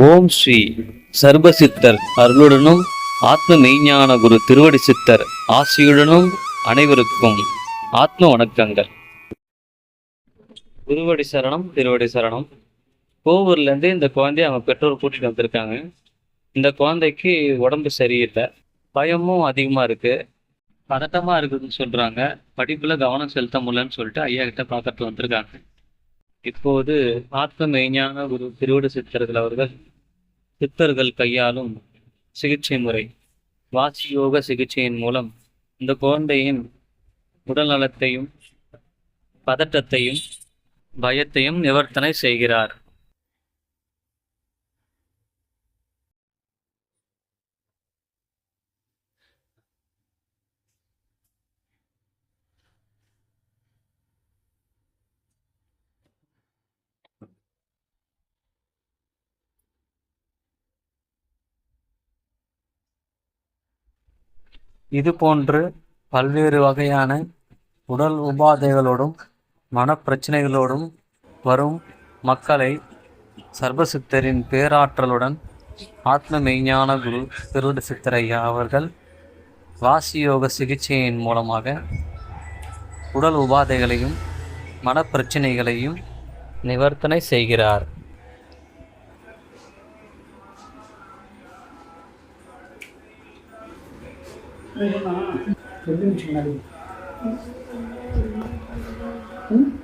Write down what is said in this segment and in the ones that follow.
ஓம் ஸ்ரீ சர்வசித்தர் அருளுடனும் ஆத்ம மெய்ஞான குரு திருவடி சித்தர் ஆசியுடனும் அனைவருக்கும் ஆத்ம வணக்கங்கள். குருவடி சரணம் திருவடி சரணம். கோவூர்ல இருந்து இந்த குழந்தைய அவங்க பெற்றோர் கூட்டிட்டு வந்திருக்காங்க. இந்த குழந்தைக்கு உடம்பு சரியில்லை. பயமும் அதிகமா இருக்கு. பதட்டமாக இருக்குதுன்னு சொல்றாங்க. படிப்புல கவனம் செலுத்த முடியலன்னு சொல்லிட்டு ஐயா கிட்ட பார்க்கறது வந்திருக்காங்க. இப்போது ஆத்ம மெய்ஞான குரு திருவடி சித்தர்கள் அவர்கள் சித்தர்கள் கையாளும் சிகிச்சை முறை. வாசி யோக சிகிச்சையின் மூலம் இந்த குழந்தையின் உடல் நலத்தையும் பதட்டத்தையும் பயத்தையும் நிவர்த்தனை செய்கிறார். இது போன்று பல்வேறு வகையான உடல் உபாதைகளோடும் மனப்பிரச்சனைகளோடும் வரும் மக்களை சர்வசித்தரின் பேராற்றலுடன் ஆத்ம மெய்ஞான குரு திருடு சித்தரையா அவர்கள் வாசியோக சிகிச்சையின் மூலமாக உடல் உபாதைகளையும் மனப்பிரச்சனைகளையும் நிவர்த்தனை செய்கிறார். ரெண்டு நிமிஷம் முன்னாடி.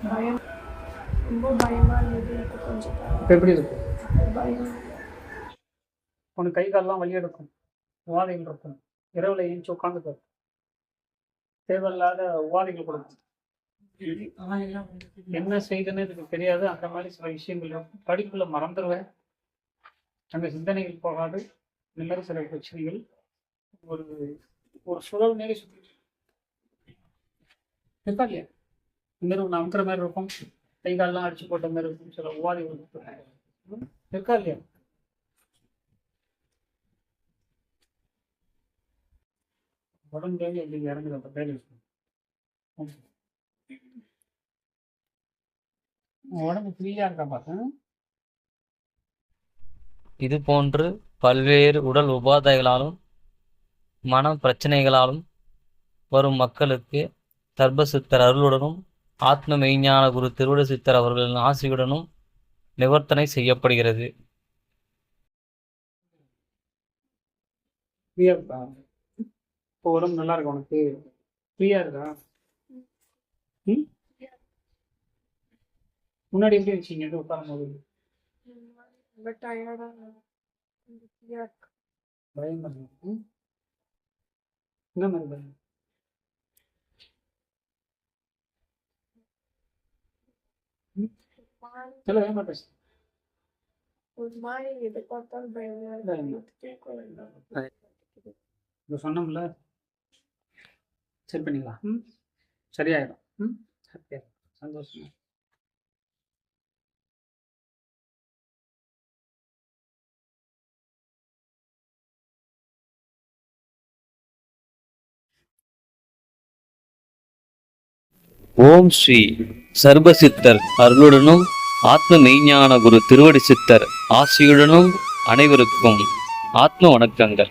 பயம். ரொம்ப பயமா இருந்தது. எனக்கு கொஞ்சம் இப்போ எப்படி இருக்கு? பயம். உனக்கு கை கால்லாம் வலி எடுக்கும். உவாதைகள் இருக்கும். இரவுல ஏஞ்சி உட்காந்துக்கும் தேவையில்லாத உவாதைகள் கொடுக்கும். என்ன செய்யுதுன்னு எனக்கு தெரியாது. அந்த மாதிரி சில விஷயங்கள் இருக்கும். படிப்புல மறந்துடுவேன் அந்த சிந்தனைகள் போகாது. இந்த மாதிரி சில பிரச்சனைகள் ஒரு ஒரு சுழல் நேரி சுத்தி இருக்கா. இல்லையா இந்த மாதிரி ஒன்று அமுக்கிற மாதிரி இருக்கும். கை கால்லாம் அடிச்சு போட்ட மாதிரி இருக்கும். சில இருக்கும். இருக்கா இல்லையா? உடம்பு எப்படி இறங்குது அந்த பேர் உடம்பு ஃப்ரீயா இருக்கா பார்த்தேன் இது போன்று பல்வேறு உடல் உபாதைகளாலும் மன பிரச்சனைகளாலும் வரும் மக்களுக்கு சர்வசித்தர் அருளுடனும் ஆத்ம மெய்ஞான குரு திருவிட சித்தர் அவர்களின் ஆசியுடனும் நிவர்த்தனை செய்யப்படுகிறது. இப்போ உடம்பு நல்லா இருக்கா உனக்கு? ஃப்ரீயா இருக்கா? முன்னாடி எப்படி வச்சீங்க இது உட்காரும் போது? ஃப்ரீயா இருக்கு. பயமா பயமா. இருக்கு தூக்கம் இல்லாம இப்போ சொன்னோம்ல சரி பண்ணிக்கலாம் ம் சரியாயிடும் ம் ஹாப்பியாக சந்தோஷம் ஓம் ஸ்ரீ சர்வசித்தர் அருளுடனும் ஆத்ம மெய்ஞான குரு திருவடி சித்தர் ஆசியுடனும் அனைவருக்கும் ஆத்ம வணக்கங்கள்.